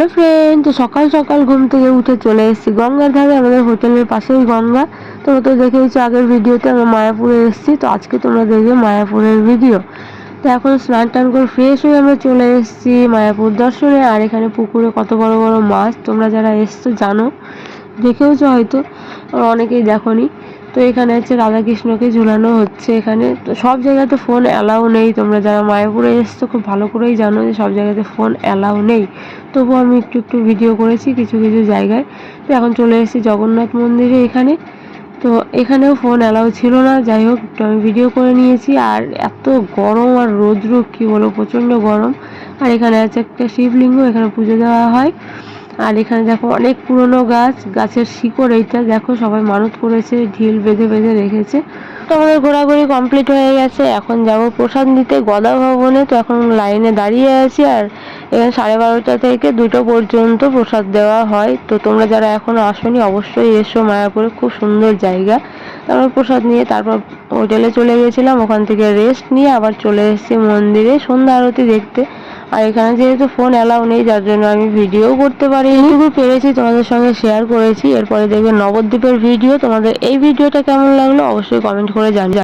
Hello friend সকাল সকাল ঘুম থেকে উঠে চলে এসেছি। গঙ্গার ধারে আমাদের হোটেলের পাশেই গঙ্গা। তোমরা তো দেখেইছো আগের ভিডিওতে আমরা মায়াপুরে এসেছি, তো আজকে তোমরা দেখবে মায়াপুরের ভিডিও তো এখন স্নান টান করে ফ্রেশ হয়ে আমরা চলে এসেছি মায়াপুর দর্শনে, আর এখানে পুকুরে কত বড় বড় মাছ তোমরা যারা এসছো জানো, দেখেওছো হয়তো, আর অনেকেই দেখোনি। তো এখানে হচ্ছে রাধাকৃষ্ণকে ঝুলানো হচ্ছে এখানে। তো সব জায়গাতে ফোন অ্যালাউ নেই। তোমরা যারা মায়াপুরে এসছো, খুব ভালো করেই জানো যে সব জায়গাতে ফোন অ্যালাউ নেই। তবু আমি একটু একটু ভিডিও করেছি কিছু কিছু জায়গায়। তো এখন চলে এসেছি জগন্নাথ মন্দিরে এখানে। তো এখানেও ফোন অ্যালাউ ছিল না। যাই হোক, একটু আমি ভিডিও করে নিয়েছি। আর এত গরম আর রৌদ্র, কী বলব, প্রচণ্ড গরম। আর এখানে আছে একটা শিবলিঙ্গ, এখানে পুজো দেওয়া হয়। আর এখানে দেখো অনেক পুরনো গাছ, গাছের শিকড় এইটা। দেখো সবাই মানত করেছে, ঢিল বেঁধে বেঁধে রেখেছে। তো আমাদের ঘোরাঘুরি কমপ্লিট হয়ে গেছে। এখন যাব প্রসাদ নিতে গদা ভবনে। তো এখন লাইনে দাঁড়িয়ে আছি আর এখানে সাড়ে বারোটা থেকে দুটো পর্যন্ত প্রসাদ দেওয়া হয়। তো তোমরা যারা এখনও আসোনি, অবশ্যই এসো মায়াপুরে। খুব সুন্দর জায়গা। তারপর প্রসাদ নিয়ে তারপর হোটেলে চলে গেছিলাম। ওখান থেকে রেস্ট নিয়ে আবার চলে এসেছি মন্দিরে। সন্ধ্যা আরতি দেখতে। আর এখানে যেহেতু ফোন অ্যালাউ নেই, যার জন্য আমি ভিডিও করতে পারি শুধু পেরেছি, তোমাদের সঙ্গে শেয়ার করেছি। এরপরে দেখবে নবদ্বীপের ভিডিও তোমাদের এই ভিডিওটা কেমন লাগল অবশ্যই কমেন্ট করে জানিয়ে